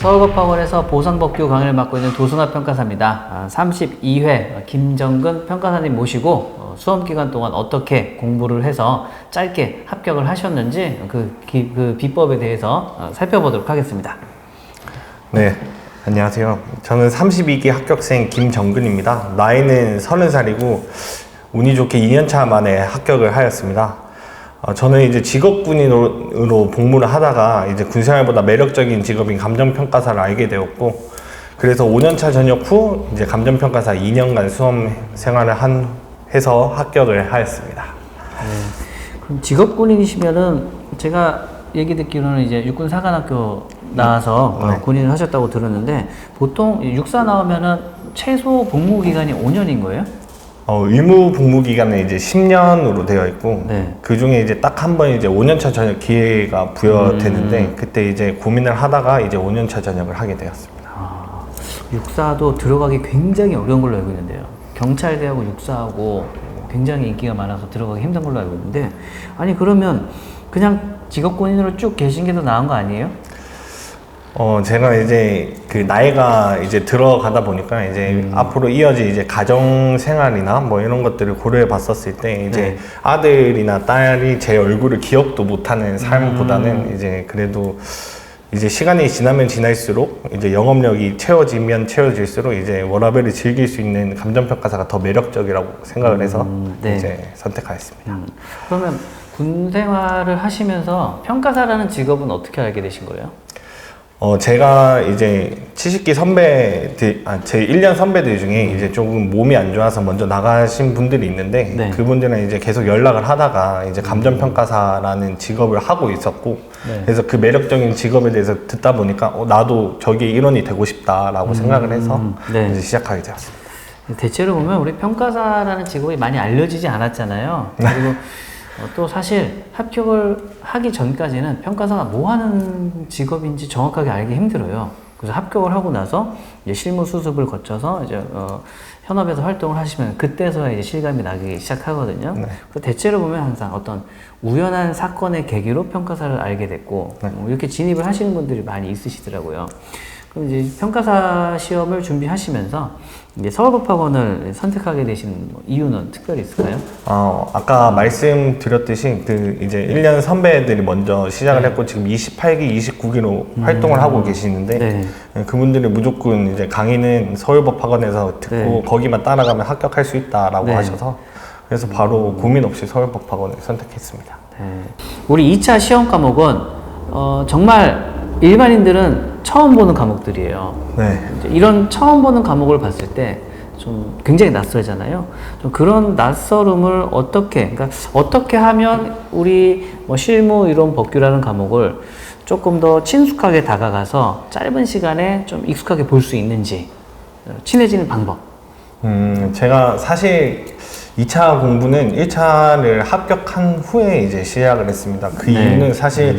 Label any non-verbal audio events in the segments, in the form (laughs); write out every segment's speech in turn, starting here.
서울법학원에서 보상법규 강의를 맡고 있는 도승아 평가사입니다. 아, 32회 김정근 평가사님 모시고 어, 수험 기간 동안 어떻게 공부를 해서 짧게 합격을 하셨는지 그, 기- 그 비법에 대해서 어, 살펴보도록 하겠습니다. 네, 안녕하세요. 저는 32기 합격생 김정근입니다. 나이는 30살이고 운이 좋게 2년차 만에 합격을 하였습니다. 어, 저는 이제 직업군인으로 복무를 하다가 이제 군생활보다 매력적인 직업인 감정평가사를 알게 되었고 그래서 5년차 전역 후 이제 감정평가사 2년간 수험 생활을 한 해서 합격을 하였습니다. 그럼 직업군인이시면은 제가 얘기 듣기로는 이제 육군 사관학교 나와서 어, 네. 군인을 하셨다고 들었는데 보통 육사 나오면은 최소 복무 기간이 5년인 거예요? 어, 의무 복무 기간은 이제 10년으로 되어 있고 네. 그 중에 이제 딱 한 번 이제 5년차 전역 기회가 부여되는데 음. 그때 이제 고민을 하다가 이제 5년차 전역을 하게 되었습니다. 아, 육사도 들어가기 굉장히 어려운 걸로 알고 있는데요. 경찰대하고 육사하고 굉장히 인기가 많아서 들어가기 힘든 걸로 알고 있는데 아니 그러면 그냥 직업군인으로 쭉 계신 게 더 나은 거 아니에요? 어 제가 이제 그 나이가 이제 들어가다 보니까 이제 음. 앞으로 이어질 이제 가정 생활이나 뭐 이런 것들을 고려해 봤었을 때 이제 네. 아들이나 딸이 제 얼굴을 기억도 못하는 음. 삶보다는 이제 그래도 이제 시간이 지나면 지날수록 이제 영업력이 채워지면 채워질수록 이제 워라벨을 즐길 수 있는 감정평가사가 더 매력적이라고 생각을 해서 음, 네. 이제 선택하였습니다. 음, 그러면 군 생활을 하시면서 평가사라는 직업은 어떻게 알게 되신 거예요? 어, 제가 이제 70기 선배들, 아, 제 1년 선배들 중에 이제 조금 몸이 안 좋아서 먼저 나가신 분들이 있는데 네. 그분들은 이제 계속 연락을 하다가 이제 감정평가사라는 직업을 하고 있었고 네. 그래서 그 매력적인 직업에 대해서 듣다 보니까 어, 나도 저기 일원이 되고 싶다라고 생각을 해서 네. 이제 시작하게 되었습니다. 대체로 보면 우리 평가사라는 직업이 많이 알려지지 않았잖아요. 그리고 어, (laughs) 또 사실 합격을 하기 전까지는 평가사가 뭐 하는 직업인지 정확하게 알기 힘들어요. 그래서 합격을 하고 나서 이제 실무 수습을 거쳐서 이제 어, 현업에서 활동을 하시면 그때서야 이제 실감이 나기 시작하거든요. 네. 그래서 대체로 보면 항상 어떤 우연한 사건의 계기로 평가사를 알게 됐고 네. 어, 이렇게 진입을 하시는 분들이 많이 있으시더라고요. 그럼 이제 평가사 시험을 준비하시면서 이제 서울법학원을 선택하게 되신 뭐 이유는 특별히 있을까요? 어, 아까 말씀드렸듯이 그 이제 1년 선배들이 먼저 시작을 네. 했고 지금 28기, 29기로 활동을 하고 계시는데 네. 네, 그분들이 무조건 이제 강의는 서울법학원에서 듣고 네. 거기만 따라가면 합격할 수 있다라고 네. 하셔서 그래서 바로 고민 없이 서울법학원을 선택했습니다. 네. 우리 2차 시험 과목은 어, 정말 일반인들은 처음 보는 과목들이에요. 네. 이런 처음 보는 과목을 봤을 때 좀 굉장히 낯설잖아요. 좀 그런 낯설음을 어떻게, 그러니까 어떻게 하면 우리 뭐 실무 이론 법규라는 과목을 조금 더 친숙하게 다가가서 짧은 시간에 좀 익숙하게 볼 수 있는지 어, 친해지는 방법. 음, 제가 사실 2차 공부는 1차를 합격한 후에 이제 시작을 했습니다. 그 네. 이유는 사실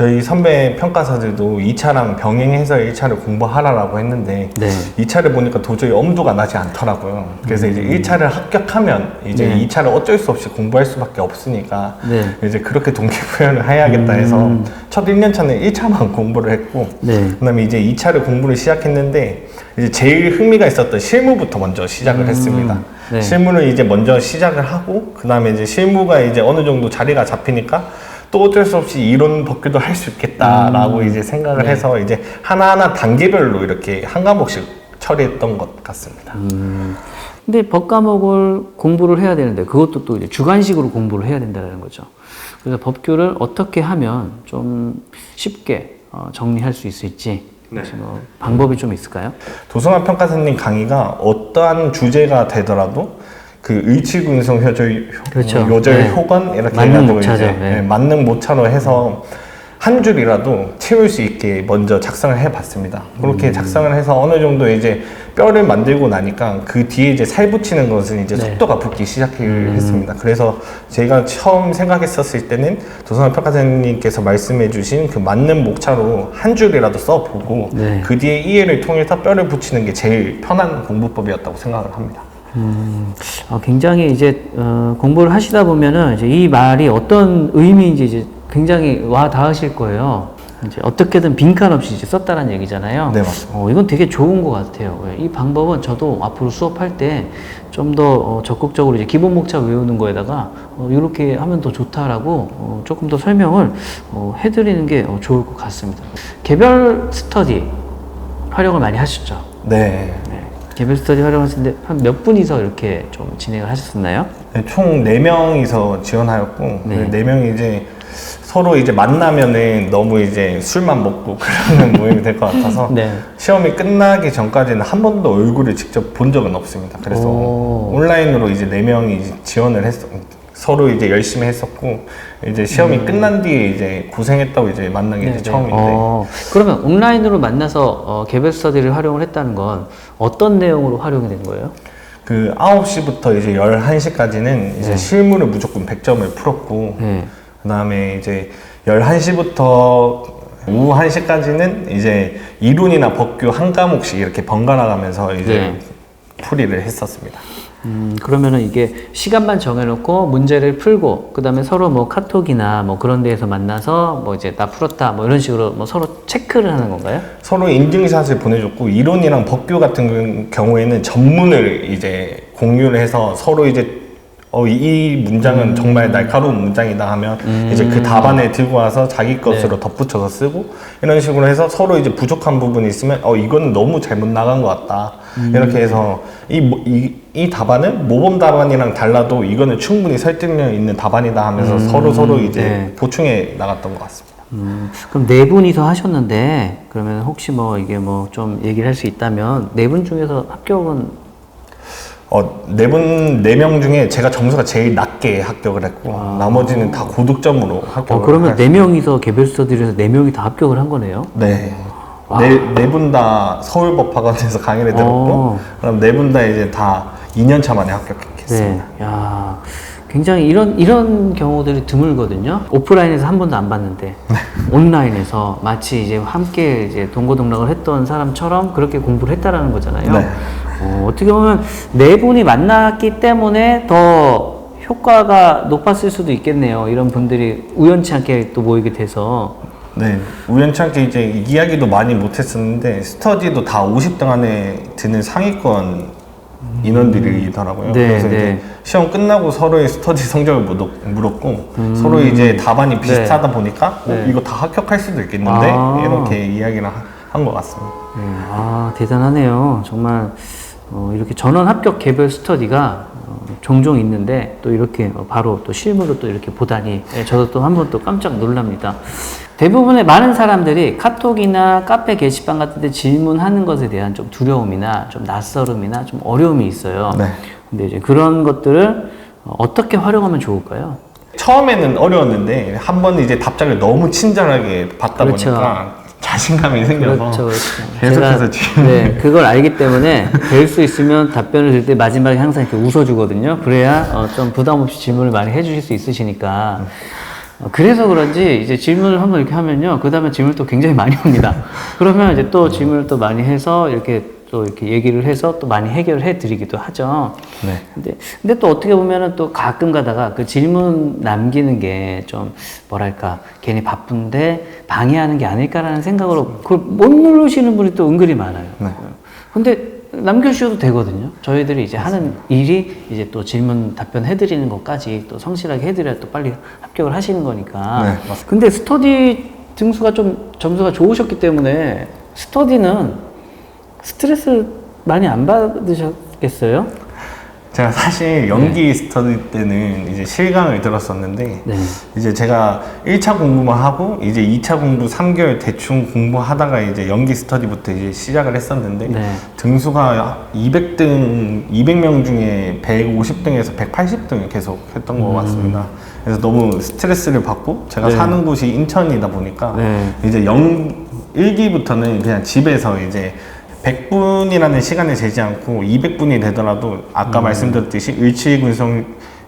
저희 선배 평가사들도 2차랑 병행해서 1차를 공부하라라고 했는데 네. 2차를 보니까 도저히 엄두가 나지 않더라고요. 그래서 이제 1차를 합격하면 이제 네. 2차를 어쩔 수 없이 공부할 수밖에 없으니까 네. 이제 그렇게 동기부여를 해야겠다 해서 첫 1년 차는 1차만 (laughs) 공부를 했고 네. 그다음에 이제 2차를 공부를 시작했는데 이제 제일 흥미가 있었던 실무부터 먼저 시작을 했습니다. 네. 실무를 이제 먼저 시작을 하고 그다음에 이제 실무가 이제 어느 정도 자리가 잡히니까 또 어쩔 수 없이 이론 법규도 할 수 있겠다라고 이제 생각을 해서 이제 하나하나 단계별로 이렇게 한 과목씩 처리했던 것 같습니다. 음, 근데 법 과목을 공부를 해야 되는데 그것도 또 이제 주관식으로 공부를 해야 된다는 거죠. 그래서 법규를 어떻게 하면 좀 쉽게 어, 정리할 수 있을지 네. 뭐 방법이 좀 있을까요? 도성환 평가사님 강의가 어떠한 주제가 되더라도 그 의치군성 효절 그렇죠. 요절 네. 효관 이렇게 만능 해가지고 모차죠. 이제 네. 네, 만능 모차로 해서 한 줄이라도 채울 수 있게 먼저 작성을 해봤습니다. 그렇게 음. 작성을 해서 어느 정도 이제 뼈를 만들고 나니까 그 뒤에 이제 살 붙이는 것은 이제 네. 속도가 붙기 음. 시작했습니다. 그래서 제가 처음 생각했었을 때는 도성환 평가사님께서 말씀해주신 그 맞는 목차로 한 줄이라도 써보고 네. 그 뒤에 이해를 통해서 뼈를 붙이는 게 제일 편한 공부법이었다고 생각을 합니다. 음, 어, 굉장히 이제 어, 공부를 하시다 보면은 이제 이 말이 어떤 의미인지 이제 굉장히 와 닿으실 거예요. 이제 어떻게든 빈칸 없이 이제 썼다는 얘기잖아요. 네, 맞습니다. 어, 이건 되게 좋은 것 같아요. 예, 이 방법은 저도 앞으로 수업할 때 좀 더 어, 적극적으로 이제 기본 목차 외우는 거에다가 어, 이렇게 하면 더 좋다라고 어, 조금 더 설명을 어, 해드리는 게 어, 좋을 것 같습니다. 개별 스터디 활용을 많이 하셨죠? 네. 네. 개별 스터디 활용하시는데 한 몇 분이서 이렇게 좀 진행을 하셨었나요? 네, 총 4명이서 지원하였고, 네. 네. 4명이 이제 서로 이제 만나면은 너무 이제 술만 먹고 (laughs) 그러는 모임이 될 것 같아서 네. 시험이 끝나기 전까지는 한 번도 얼굴을 직접 본 적은 없습니다. 그래서 오. 온라인으로 이제 4명이 지원을 했어. 서로 이제 열심히 했었고, 이제 시험이 끝난 뒤에 이제 고생했다고 이제 만난 게 네, 이제 네. 처음인데, 어, 그러면 온라인으로 만나서 어, 개별 스터디를 활용을 했다는 건 어떤 내용으로 활용이 된 거예요? 그 9시부터 이제 11시까지는 이제 네. 실무를 무조건 100점을 풀었고, 네. 그 다음에 이제 11시부터 오후 1시까지는 이제 이론이나 법규 한 과목씩 이렇게 번갈아 가면서 이제 네. 풀이를 했었습니다. 음, 그러면은 이게 시간만 정해놓고 문제를 풀고, 그 다음에 서로 뭐 카톡이나 뭐 그런 데에서 만나서 뭐 이제 나 풀었다 뭐 이런 식으로 뭐 서로 체크를 하는 건가요? 서로 인증샷을 보내줬고, 이론이랑 법규 같은 경우에는 전문을 이제 공유를 해서 서로 이제 어, 이- 이 문장은 정말 날카로운 문장이다 하면 이제 그 답안에 들고 와서 자기 것으로 덧붙여서 쓰고 이런 식으로 해서 서로 이제 부족한 부분이 있으면 어 이거는 너무 잘못 나간 것 같다 이렇게 해서 이, 모- 이, 이 답안은 모범 답안이랑 달라도 이거는 충분히 설득력 있는 답안이다 하면서 서로 서로 이제 네. 보충해 나갔던 것 같습니다. 음, 그럼 네 분이서 하셨는데, 그러면 혹시 뭐 이게 뭐 좀 얘기를 할 수 있다면, 네 분 중에서 합격은 어, 네 분, 네 명 중에 제가 점수가 제일 낮게 합격을 했고, 나머지는 다 고득점으로 합격을 어, 그러면 했- 네 명이서 개별 해서 네 명이 다 합격을 한 거네요? 네. 네, 네분다 서울 법학원에서 강의를 들었고, 어. 그럼 네분 다 이제 다 2년 차 만에 합격했습니다. 네. 야, 굉장히 이런 이런 경우들이 드물거든요. 오프라인에서 한 번도 안 봤는데 온라인에서 마치 이제 함께 이제 동고동락을 했던 사람처럼 그렇게 공부를 했다라는 거잖아요. 네. 어, 어떻게 보면 네 분이 만났기 때문에 더 효과가 높았을 수도 있겠네요. 이런 분들이 우연치 않게 또 모이게 돼서 네. 우연찮게 이제 이야기도 많이 못했었는데, 스터디도 다 50등 안에 드는 상위권 인원들이더라고요. 네, 그래서 네. 이제 시험 끝나고 서로의 스터디 성적을 묻- 물었고, 서로 이제 답안이 비슷하다 보니까, 어, 음. 네. 이거 다 합격할 수도 있겠는데, 아. 이렇게 이야기를 한 것 같습니다. 네, 아 대단하네요. 정말 어, 이렇게 전원 합격 개별 스터디가 어, 종종 있는데 또 이렇게 어, 바로 또 실무로 또 이렇게 보다니 예, 저도 또 한 번 또 깜짝 놀랍니다. 대부분의 많은 사람들이 카톡이나 카페 게시판 같은 데 질문하는 것에 대한 좀 두려움이나 좀 낯설음이나 좀 어려움이 있어요. 네. 근데 이제 그런 것들을 어, 어떻게 활용하면 좋을까요? 처음에는 어려웠는데 한 번 이제 답장을 너무 친절하게 받다 그렇죠. 보니까 자신감이 생겨서 그렇죠, 그렇죠. 계속해서 제가, 네, 그걸 알기 때문에 될 수 있으면 답변을 들때 마지막에 항상 이렇게 웃어주거든요. 그래야 어, 좀 부담 없이 질문을 많이 해주실 수 있으시니까. 어, 그래서 그런지 이제 질문을 한번 이렇게 하면요. 그 다음에 질문을 또 굉장히 많이 옵니다. 그러면 이제 또 질문을 또 많이 해서 이렇게 또 이렇게 얘기를 해서 또 많이 해결을 해 드리기도 하죠. 네. 근데, 근데 또 어떻게 보면은 또 가끔 가다가 그 질문 남기는 게 좀 뭐랄까 괜히 바쁜데 방해하는 게 아닐까라는 생각으로 그걸 못 누르시는 분이 또 은근히 많아요. 네. 근데 남겨주셔도 되거든요. 저희들이 이제 하는 일이 이제 또 질문 답변 해드리는 것까지 또 성실하게 해드려야 또 빨리 합격을 하시는 거니까. 네, 맞습니다. 근데 스터디 등수가 좀 점수가 좋으셨기 때문에 스터디는 스트레스 많이 안 받으셨겠어요? 제가 사실 연기 스터디 때는 이제 실강을 들었었는데 네. 이제 제가 1차 공부만 하고 이제 2차 공부 3개월 대충 공부하다가 이제 연기 스터디부터 이제 시작을 했었는데 네. 등수가 200등 200명 중에 150등에서 180등을 계속 했던 것 같습니다. 그래서 너무 스트레스를 받고 제가 음. 네. 사는 곳이 인천이다 보니까 네. 이제 영 1기부터는 그냥 집에서 이제 100분이라는 시간을 재지 않고 200분이 되더라도 아까 음. 말씀드렸듯이 일치군성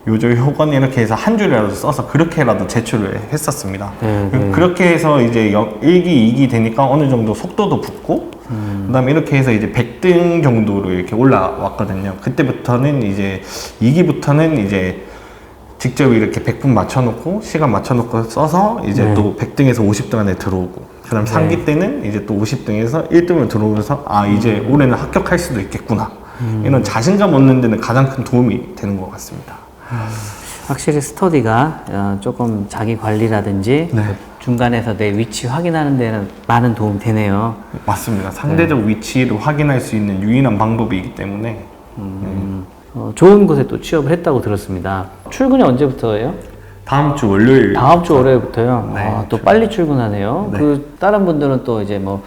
요조 효건 이렇게 해서 한 줄이라도 써서 그렇게라도 제출을 했었습니다. 네, 그- 네. 그렇게 해서 이제 영- 1기, 2기 되니까 어느 정도 속도도 붙고 음. 그 다음에 이렇게 해서 이제 100등 정도로 이렇게 올라왔거든요. 그때부터는 이제 2기부터는 이제 직접 이렇게 100분 맞춰놓고 시간 맞춰놓고 써서 이제 네. 또 100등에서 50등 안에 들어오고 그 다음 상기 때는 이제 또 50등에서 1등을 들어오면서 아 이제 올해는 합격할 수도 있겠구나. 이런 자신감 얻는 데는 가장 큰 도움이 되는 것 같습니다. 확실히 스터디가 어, 조금 자기 관리라든지 네. 중간에서 내 위치 확인하는 데는 많은 도움이 되네요. 맞습니다. 상대적 위치를 확인할 수 있는 유일한 방법이기 때문에 음, 어, 좋은 곳에 또 취업을 했다고 들었습니다. 출근이 언제부터예요? 다음 주 월요일 다음 주 월요일부터요. 네, 아, 또 빨리 출근하네요. 네. 그 다른 분들은 또 이제 뭐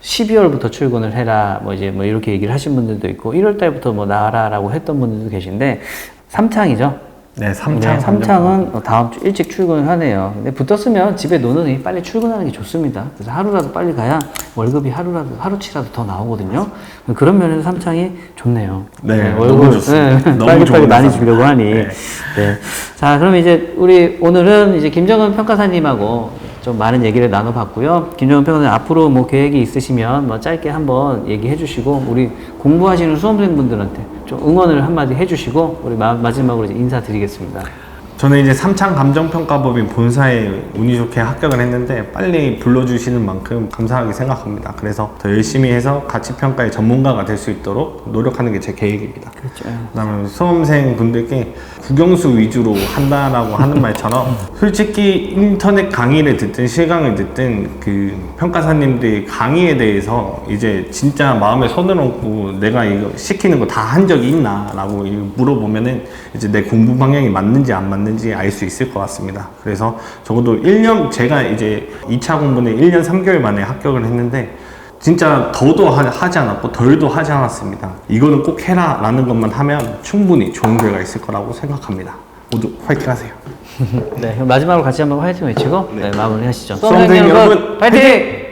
12월부터 출근을 해라 뭐 이제 뭐 이렇게 얘기를 하신 분들도 있고 1월 달부터 뭐 나와라라고 했던 분들도 계신데 삼창이죠. 네, 네, 삼창 삼창은 어, 다음 주 일찍 출근을 하네요. 근데 붙었으면 집에 노느니 빨리 출근하는 게 좋습니다. 그래서 하루라도 빨리 가야 월급이 하루라도 하루치라도 더 나오거든요. 그런 면에서 삼창이 좋네요. 네, 너무 월급 좋습니다. 너무 빨리 빨리 많이. 주려고 하니. 네. 네. 자, 그럼 이제 우리 오늘은 이제 김정은 평가사님하고 좀 많은 얘기를 나눠봤고요. 김정은 평가사님 앞으로 뭐 계획이 있으시면 뭐 짧게 한번 얘기해 주시고 우리 공부하시는 수험생분들한테 좀 응원을 한마디 해주시고 우리 마, 마지막으로 이제 인사드리겠습니다. 저는 이제 삼창 감정평가법인 본사에 운이 좋게 합격을 했는데 빨리 불러주시는 만큼 감사하게 생각합니다. 그래서 더 열심히 해서 가치 평가의 전문가가 될 수 있도록 노력하는 게 제 계획입니다. 그렇죠. 그다음에 수험생 분들께 국영수 위주로 한다라고 하는 말처럼 (laughs) 솔직히 인터넷 강의를 듣든 실강을 듣든 그 평가사님들의 강의에 대해서 이제 진짜 마음에 손을 얹고 내가 이거 시키는 거 다 한 적이 있나라고 물어보면은 이제 내 공부 방향이 맞는지 안 맞는지 알 수 있을 것 같습니다. 그래서 적어도 1년 제가 이제 2차 공부는 1년 3개월 만에 합격을 했는데 진짜 더도 하- 하지 않았고 덜도 하지 않았습니다. 이거는 꼭 해라 라는 것만 하면 충분히 좋은 결과 있을 거라고 생각합니다. 모두 화이팅 하세요. (laughs) 네, 그럼 마지막으로 같이 한번 화이팅 외치고 네, 마무리 하시죠. 수험생 여러분, 화이팅!